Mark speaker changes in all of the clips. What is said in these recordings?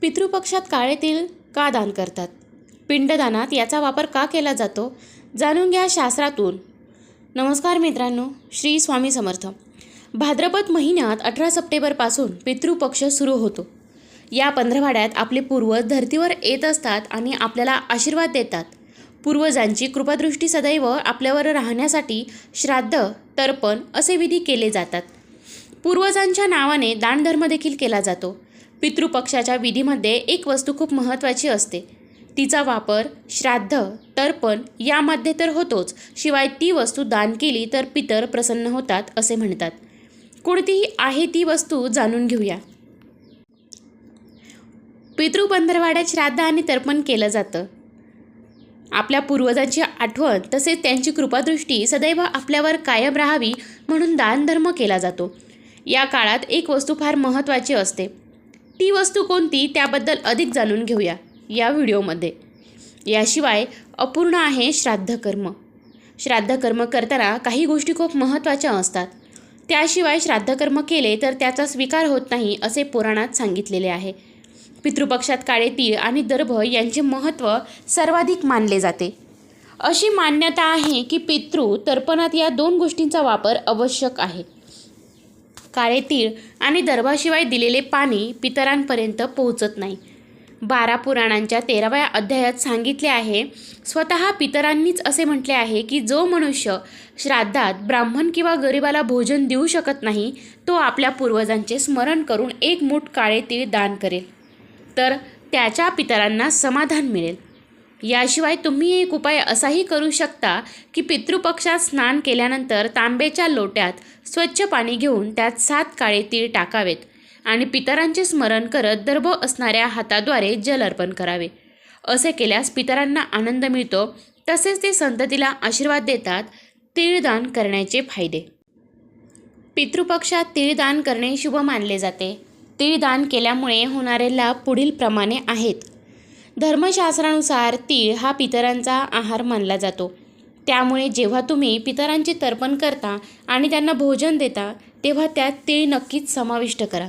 Speaker 1: पितृपक्षात काळे तेल का दान करतात? पिंडदानात याचा वापर का केला जातो? जाणून घ्या शास्त्रातून. नमस्कार मित्रांनो श्री स्वामी समर्थ. भाद्रपद महिन्यात अठरा सप्टेंबरपासून पितृपक्ष सुरू होतो. या पंधरवाड्यात आपले पूर्वज धर्तीवर येत असतात आणि आपल्याला आशीर्वाद देतात. पूर्वजांची कृपादृष्टी सदैव आपल्यावर राहण्यासाठी श्राद्ध तर्पण असे विधी केले जातात. पूर्वजांच्या नावाने दानधर्म देखील केला जातो. पितृपक्षाच्या विधीमध्ये एक वस्तू खूप महत्त्वाची असते. तिचा वापर श्राद्ध तर्पण यामध्ये तर होतोच. शिवाय ती वस्तू दान केली तर पितर प्रसन्न होतात असे म्हणतात. कोणतीही आहे ती वस्तू जाणून घेऊया. पितृबंधरवाड्यात श्राद्ध आणि तर्पण केलं जातं. आपल्या पूर्वजांची आठवण तसेच त्यांची कृपादृष्टी सदैव आपल्यावर कायम राहावी म्हणून दानधर्म केला जातो. या काळात एक वस्तू फार महत्त्वाची असते. ती वस्तू कोणती त्याबद्दल अधिक जाणून घेऊया या व्हिडिओमध्ये. याशिवाय अपूर्ण आहे श्राद्धकर्म. श्राद्धकर्म करताना काही गोष्टी खूप महत्त्वाच्या असतात. त्याशिवाय श्राद्धकर्म केले तर त्याचा स्वीकार होत नाही असे पुराणात सांगितलेले आहे. पितृपक्षात काळे तीळ आणि दर्भ यांचे महत्त्व सर्वाधिक मानले जाते. अशी मान्यता आहे की पितृ तर्पणात या दोन गोष्टींचा वापर आवश्यक आहे. काळे तीळ आणि दर्भाशिवाय दिलेले पाणी पितरांपर्यंत पोहोचत नाही. बारा पुराणांच्या तेराव्या अध्यायात सांगितले आहे स्वतः पितरांनीच असे म्हटले आहे की जो मनुष्य श्राद्धात ब्राह्मण किंवा गरिबाला भोजन देऊ शकत नाही तो आपल्या पूर्वजांचे स्मरण करून एक मूठ काळे तीळ दान करेल. तर त्याच्या पितरांना समाधान मिळेल. याशिवाय तुम्ही एक उपाय असाही करू शकता की पितृपक्षात स्नान केल्यानंतर तांब्याच्या लोट्यात स्वच्छ पाणी घेऊन त्यात सात काळे तीळ टाकावेत आणि पितरांचे स्मरण करत दर्भ असणाऱ्या हाताद्वारे जल अर्पण करावे. असे केल्यास पितरांना आनंद मिळतो तसेच ते संततीला आशीर्वाद देतात तीळदान करण्याचे फायदे. पितृपक्षात तीळदान करणे शुभ मानले जाते. तीळदान केल्यामुळे होणारे लाभ पुढील प्रमाणे आहेत. धर्मशास्त्रानुसार तीळ हा पितरांचा आहार मानला जातो. त्यामुळे जेव्हा तुम्ही पितरांचे तर्पण करता आणि त्यांना भोजन देता तेव्हा त्यात तीळ नक्कीच समाविष्ट करा.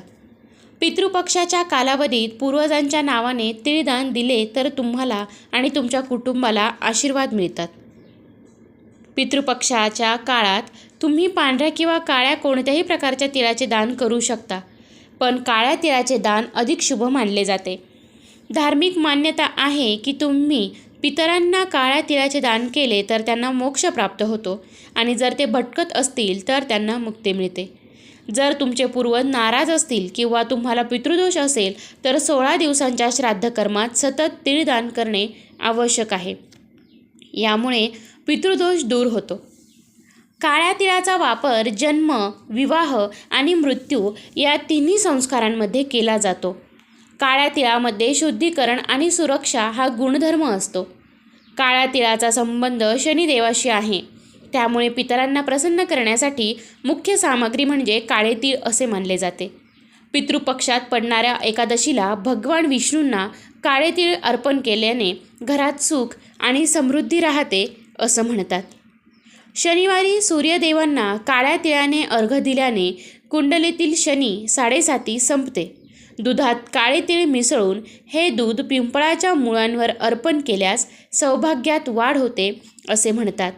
Speaker 1: पितृपक्षाच्या कालावधीत पूर्वजांच्या नावाने तिळदान दिले तर तुम्हाला आणि तुमच्या कुटुंबाला आशीर्वाद मिळतात. पितृपक्षाच्या काळात तुम्ही पांढऱ्या किंवा काळ्या कोणत्याही प्रकारच्या तिळाचे दान करू शकता पण काळ्या तिळाचे दान अधिक शुभ मानले जाते. धार्मिक मान्यता आहे की तुम्ही पितरांना काळ्या तिळाचे दान केले तर त्यांना मोक्ष प्राप्त होतो आणि जर ते भटकत असतील तर त्यांना मुक्ती मिळते. जर तुमचे पूर्वज नाराज असतील किंवा तुम्हाला पितृदोष असेल तर सोळा दिवसांच्या श्राद्धकर्मात सतत तिळदान करणे आवश्यक आहे. यामुळे पितृदोष दूर होतो. काळ्या तिळाचा वापर जन्म विवाह आणि मृत्यू या तिन्ही संस्कारांमध्ये केला जातो. काळ्या तिळामध्ये शुद्धीकरण आणि सुरक्षा हा गुणधर्म असतो. काळ्या तिळाचा संबंध शनिदेवाशी आहे. त्यामुळे पितरांना प्रसन्न करण्यासाठी मुख्य सामग्री म्हणजे काळे तीळ असे मानले जाते. पितृपक्षात पडणाऱ्या एकादशीला भगवान विष्णूंना काळे तीळ अर्पण केल्याने घरात सुख आणि समृद्धी राहते असं म्हणतात. शनिवारी सूर्यदेवांना काळ्या तिळाने अर्घ दिल्याने कुंडलीतील शनी साडेसाती संपते. दुधात काळे तीळ मिसळून हे दूध पिंपळाच्या मुळांवर अर्पण केल्यास सौभाग्यात वाढ होते असे म्हणतात.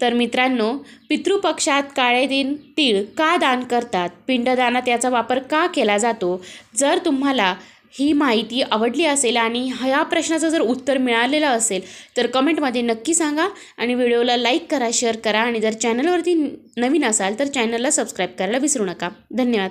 Speaker 1: तर मित्रांनो पितृपक्षात काळे दिन तीळ का दान करतात? पिंडदानात याचा वापर का केला जातो? जर तुम्हाला ही माहिती आवडली असेल आणि ह्या प्रश्नाचं जर उत्तर मिळालेलं असेल तर कमेंटमध्ये नक्की सांगा आणि व्हिडिओला लाईक करा शेअर करा आणि जर चॅनलवरती नवीन असाल तर चॅनलला सबस्क्राईब करायला विसरू नका. धन्यवाद.